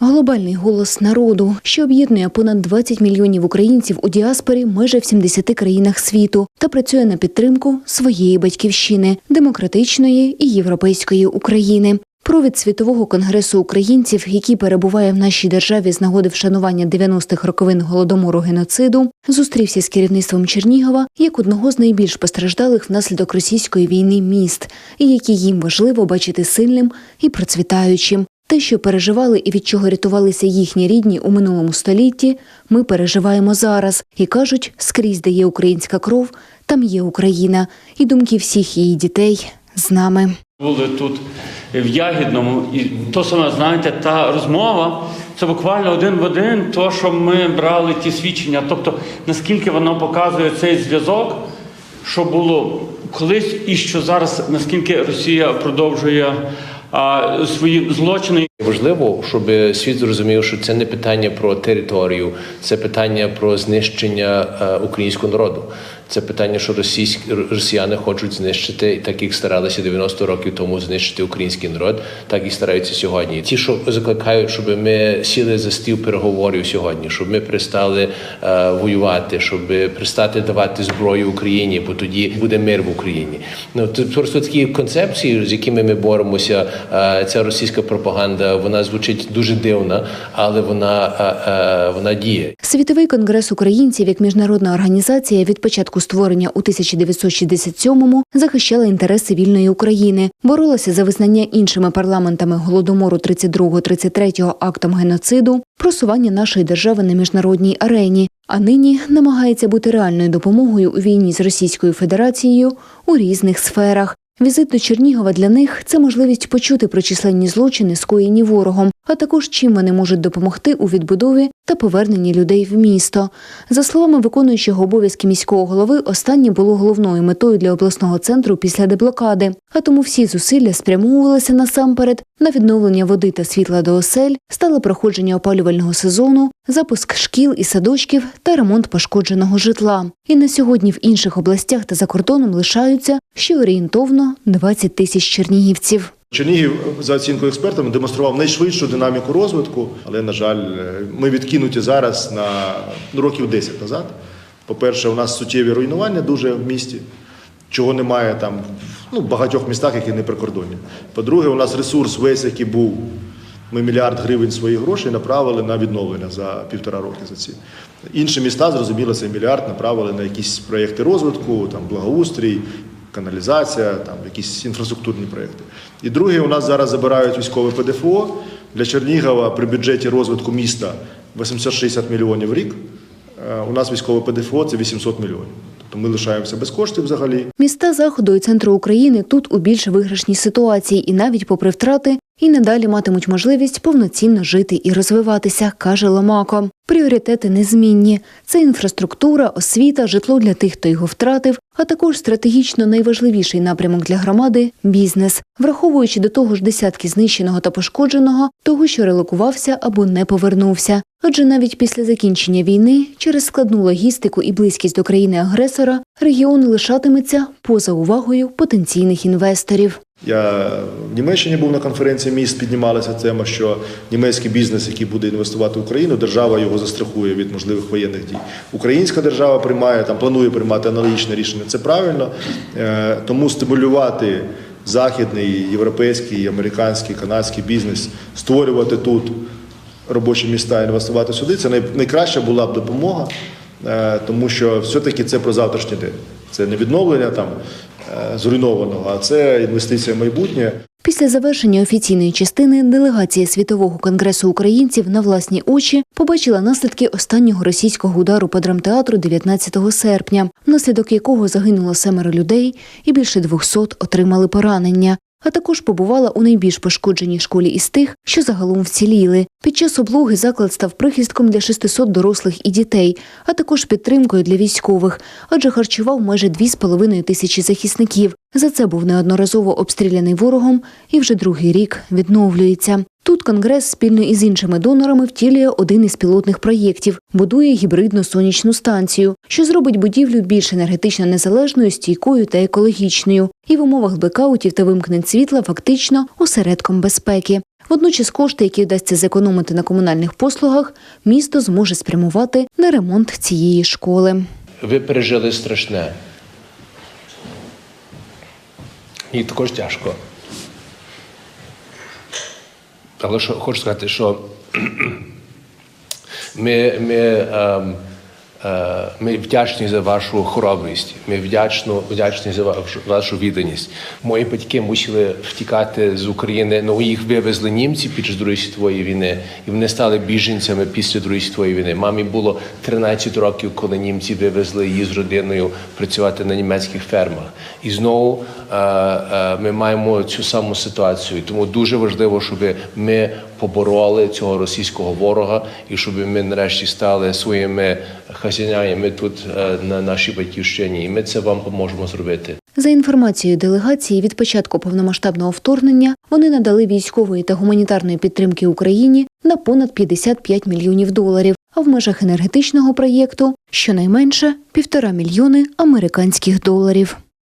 Глобальний голос народу, що об'єднує понад 20 мільйонів українців у діаспорі майже в 70 країнах світу та працює на підтримку своєї батьківщини, демократичної і європейської України. Провід світового конгресу українців, який перебуває в нашій державі з нагоди вшанування 90-х роковин голодомору геноциду, зустрівся з керівництвом Чернігова як одного з найбільш постраждалих внаслідок російської війни міст, і які їм важливо бачити сильним і процвітаючим. Те, що переживали і від чого рятувалися їхні рідні у минулому столітті, ми переживаємо зараз і кажуть, скрізь, де є українська кров, там є Україна, і думки всіх її дітей з нами. Були тут в Ягідному, і то саме, знаєте, та розмова це буквально один в один, то, що ми брали ті свідчення. Тобто, наскільки воно показує цей зв'язок, що було колись, і що зараз, наскільки Росія продовжує а, свої злочини. Важливо, щоб світ зрозумів, що це не питання про територію, це питання про знищення е, українського народу. Це питання, що російські росіяни хочуть знищити, так як старалися 90 років тому знищити український народ, так і стараються сьогодні. Ті, що закликають, щоб ми сіли за стіл переговорів сьогодні, щоб ми перестали е, воювати, щоб перестати давати зброю Україні, бо тоді буде мир в Україні. Ну це просто такі концепції, з якими ми боремося. Е, ця російська пропаганда вона звучить дуже дивно, але вона, е, е, вона діє. Світовий конгрес українців як міжнародна організація від початку створення у 1967-му захищала інтереси вільної України, боролася за визнання іншими парламентами голодомору 32-33 актом геноциду, просування нашої держави на міжнародній арені. А нині намагається бути реальною допомогою у війні з Російською Федерацією у різних сферах. Візит до Чернігова для них це можливість почути про численні злочини, скоєні ворогом, а також чим вони можуть допомогти у відбудові та поверненні людей в місто. За словами виконуючого обов'язки міського голови, останнє було головною метою для обласного центру після деблокади. А тому всі зусилля спрямовувалися насамперед на відновлення води та світла до осель, стале проходження опалювального сезону, запуск шкіл і садочків та ремонт пошкодженого житла. І на сьогодні в інших областях та за кордоном лишаються ще орієнтовно 20 тисяч чернігівців. Чернігів за оцінкою експертами демонстрував найшвидшу динаміку розвитку, але на жаль, ми відкинуті зараз на років 10 назад. По-перше, у нас суттєві руйнування дуже в місті, чого немає там ну, в багатьох містах, які не прикордонні. По-друге, у нас ресурс весь, який був. Ми мільярд гривень своїх грошей направили на відновлення за півтора роки за ці. Інші міста, зрозуміло, цей мільярд направили на якісь проєкти розвитку, там благоустрій, каналізація, там якісь інфраструктурні проєкти. І друге, у нас зараз забирають військове ПДФО для Чернігова при бюджеті розвитку міста 860 мільйонів в рік. Е, У нас військове ПДФО це 800 мільйонів. Тобто ми лишаємося без коштів взагалі. Міста заходу і центру України тут у більш виграшній ситуації, і навіть попри втрати, і надалі матимуть можливість повноцінно жити і розвиватися, каже Ломако. Пріоритети незмінні: це інфраструктура, освіта, житло для тих, хто його втратив, а також стратегічно найважливіший напрямок для громади бізнес, враховуючи до того ж десятки знищеного та пошкодженого, того, що релокувався або не повернувся. Адже навіть після закінчення війни, через складну логістику і близькість до країни-агресора, регіон лишатиметься поза увагою потенційних інвесторів. Я в Німеччині був на конференції міст, піднімалася тема, що німецький бізнес, який буде інвестувати в Україну, держава його застрахує від можливих воєнних дій. Українська держава приймає там, планує приймати аналогічне рішення. Це правильно, Е, тому стимулювати західний, європейський, американський, канадський бізнес, створювати тут робочі міста, інвестувати сюди. Це найкраща була б допомога, е, тому що все-таки це про завтрашній день. Це не відновлення там зруйнованого, а це інвестиція в майбутнє. Після завершення офіційної частини делегація світового конгресу українців на власні очі побачила наслідки останнього російського удару по драмтеатру 19 серпня, внаслідок якого загинуло семеро людей і більше 200 отримали поранення. А також побувала у найбільш пошкодженій школі із тих, що загалом вціліли. Під час облоги заклад став прихистком для 600 дорослих і дітей, а також підтримкою для військових, адже харчував майже 2,5 тисячі захисників. За це був неодноразово обстріляний ворогом і вже другий рік відновлюється. Тут конгрес спільно із іншими донорами втілює один із пілотних проєктів, будує гібридну сонячну станцію, що зробить будівлю більш енергетично незалежною, стійкою та екологічною, і в умовах блекаутів та вимкнень світла фактично осередком безпеки. Водночас кошти, які вдасться зекономити на комунальних послугах, місто зможе спрямувати на ремонт цієї школи. Ви пережили страшне. І також тяжко. Але що хочу сказати, що ми, ми, ем, ми вдячні за вашу хоробрість, ми вдячно, вдячні за вашу, вашу відданість. Мої батьки мусили втікати з України, ну їх вивезли німці під час Другої світової війни, і вони стали біженцями після Другої світової війни. Мамі було 13 років, коли німці вивезли її з родиною працювати на німецьких фермах. І знову е, е, ми маємо цю саму ситуацію. Тому дуже важливо, щоб ми побороли цього російського ворога і щоб ми нарешті стали своїми хазяїнами тут е, на нашій батьківщині. І ми це вам поможемо зробити. За інформацією делегації, від початку повномасштабного вторгнення вони надали військової та гуманітарної підтримки Україні на понад 55 мільйонів доларів, а в межах енергетичного проєкту щонайменше півтора мільйони американських доларів.